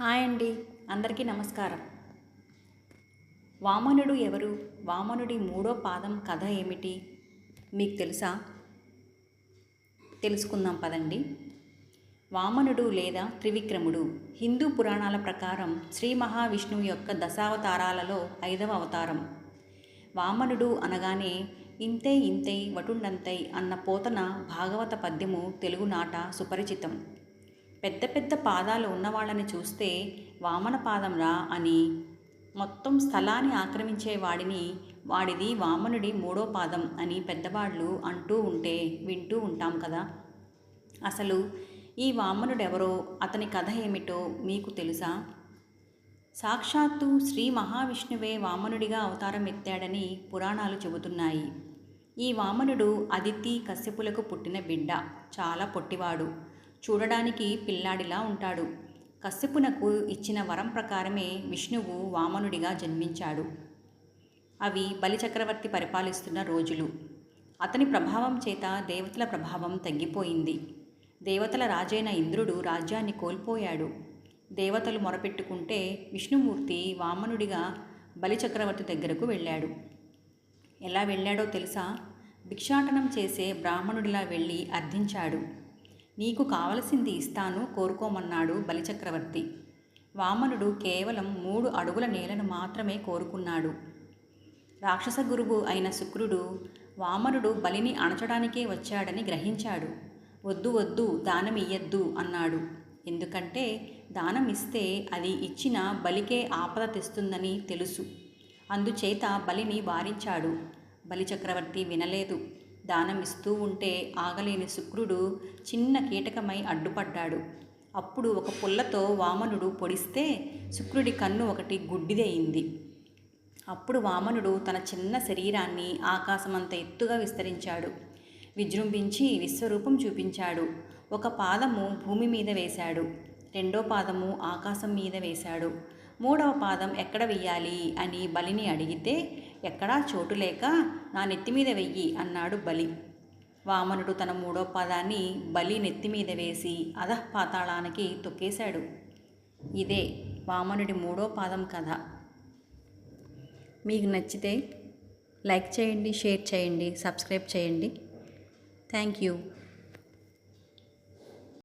Hi అండి. అందరికీ నమస్కారం. వామనుడు ఎవరు? వామనుడి మూడో పాదం కథ ఏమిటి? మీకు తెలుసా? తెలుసుకుందాం పదండి. వామనుడు లేదా త్రివిక్రముడు హిందూ పురాణాల ప్రకారం శ్రీ మహావిష్ణువు యొక్క దశావతారాలలో ఐదవ అవతారం. వామనుడు అనగానే ఇంతై ఇంతై వటుండంతై అన్న పోతన భాగవత పద్యము తెలుగునాట సుపరిచితం. పెద్ద పెద్ద పాదాలు ఉన్నవాళ్ళని చూస్తే వామన పాదంరా అని మొత్తం స్థలాన్ని ఆక్రమించే వాడిని వాడిది వామనుడి మూడో పాదం అని పెద్దవాళ్ళు అంటూ ఉంటే వింటూ ఉంటాం కదా. అసలు ఈ వామనుడెవరో అతని కథ ఏమిటో మీకు తెలుసా? సాక్షాత్తు శ్రీ మహావిష్ణువే వామనుడిగా అవతారం ఎత్తాడని పురాణాలు చెబుతున్నాయి. ఈ వామనుడు అదితి కశ్యపులకు పుట్టిన బిడ్డ చాలా పొట్టివాడు. చూడడానికి పిల్లాడిలా ఉంటాడు. కశ్యపునకు ఇచ్చిన వరం ప్రకారమే విష్ణువు వామనుడిగా జన్మించాడు. అవి బలిచక్రవర్తి పరిపాలిస్తున్న రోజులు. అతని ప్రభావం చేత దేవతల ప్రభావం తగ్గిపోయింది. దేవతల రాజైన ఇంద్రుడు రాజ్యాన్ని కోల్పోయాడు. దేవతలు మొరపెట్టుకుంటే విష్ణుమూర్తి వామనుడిగా బలిచక్రవర్తి దగ్గరకు వెళ్ళాడు. ఎలా వెళ్ళాడో తెలుసా? భిక్షాటనం చేసే బ్రాహ్మణుడిలా వెళ్ళి అర్థించాడు నీకు కావలసింది ఇస్తాను కోరుకోమన్నాడు బలిచక్రవర్తి. వామనుడు కేవలం మూడు అడుగుల నేలను మాత్రమే కోరుకున్నాడు. రాక్షస గురువు అయిన శుక్రుడు వామనుడు బలిని అణచడానికే వచ్చాడని గ్రహించాడు. వద్దు వద్దు దానం ఇయ్యద్దు అన్నాడు. ఎందుకంటే దానం ఇస్తే అది ఇచ్చిన బలికే ఆపద తెస్తుందని తెలుసు. అందుచేత బలిని వారించాడు. బలిచక్రవర్తి వినలేదు. దానం ఇస్తూ ఉంటే ఆగలేని శుక్రుడు చిన్న కీటకమై అడ్డుపడ్డాడు. అప్పుడు ఒక పుల్లతో వామనుడు పొడిస్తే శుక్రుడి కన్ను ఒకటి గుడ్డిదయింది అప్పుడు వామనుడు తన చిన్న శరీరాన్ని ఆకాశమంత ఎత్తుగా విస్తరించాడు. విజృంభించి విశ్వరూపం చూపించాడు. ఒక పాదము భూమి మీద వేశాడు. రెండో పాదము ఆకాశం మీద వేశాడు. మూడవ పాదం ఎక్కడ వెయ్యాలి అని బలిని అడిగితే ఎక్కడా చోటు లేక నా నెత్తి మీద వెయ్యి అన్నాడు బలి. వామనుడు తన మూడో పాదాన్ని బలి నెత్తి మీద వేసి అధః పాతాళానికి తొక్కేశాడు. ఇదే వామనుడి మూడో పాదం కథ. మీకు నచ్చితే లైక్ చేయండి షేర్ చేయండి సబ్స్క్రైబ్ చేయండి. Thank you.